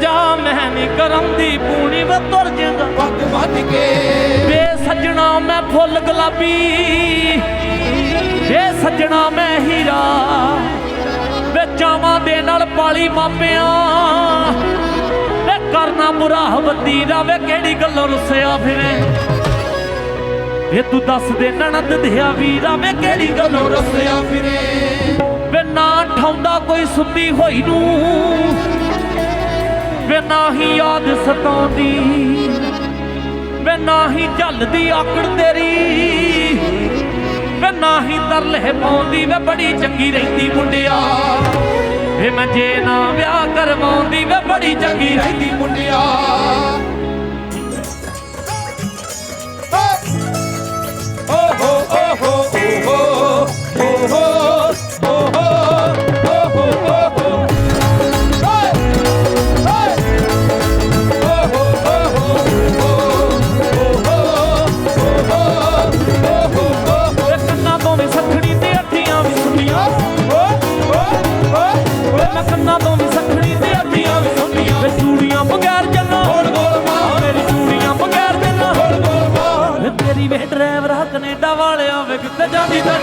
ਜਾ ਮੈਂ ਨਹੀਂ ਕਰਾਂਦੀ ਪੂਣੀ ਵੇ ਤੁਰ ਜਾਂਦਾ। ਪੱਗ ਬੰਨ ਕੇ ਵੇ ਸੱਜਣਾ ਮੈਂ ਫੁੱਲ ਗੁਲਾਬੀ ਵੇ ਸੱਜਣਾ ਮੈਂ ਹੀਰਾ ਵੇ ਚਾਵਾਂ ਦੇ ਨਾਲ ਪਾਲੀ ਮਾਪਿਆਂ ਵੇ ਕਰਨਾ ਬੁਰਾ ਹਵਤੀ ਦਾ ਵੇ ਕਿਹੜੀ ਗੱਲੋਂ ਰੁੱਸਿਆ ਫਿਰੇ। ਵੇ ਤੂੰ ਦੱਸ ਦੇ ਨਣਦ ਦਿਆ ਵੀਰਾ ਵੇ ਕਿਹੜੀ ਗੱਲੋਂ ਰੁੱਸਿਆ ਫਿਰੇ। ਵੇ ਨਾ ਠਾਉਂਦਾ ਕੋਈ ਸੁੱਤੀ ਹੋਈ ਨੂੰ ਸਤਾਉਂਦੀ ਵੇ ਨਾ ਹੀ ਝੱਲਦੀ ਆਕੜ ਤੇਰੀ। ਵੇ ਨਾ ਹੀ ਤਰਲੇ ਪਾਉਂਦੀ, ਵੇ ਬੜੀ ਚੰਗੀ ਰਹਿੰਦੀ ਮੁੰਡਿਆ। ਵੇ ਮੈਂ ਜੇ ਨਾ ਵਿਆਹ ਕਰਵਾਉਂਦੀ, ਵੇ ਬੜੀ ਚੰਗੀ ਰਹਿੰਦੀ ਰਹਿੰਦੀ ਮੁੰਡਿਆ। ਡਰਾਈਵਰ ਕੈਨੇਡਾ ਵਾਲਿਆ ਵੇ ਕਿੱਥੇ ਜਾਂਦੀ ਤਾਂ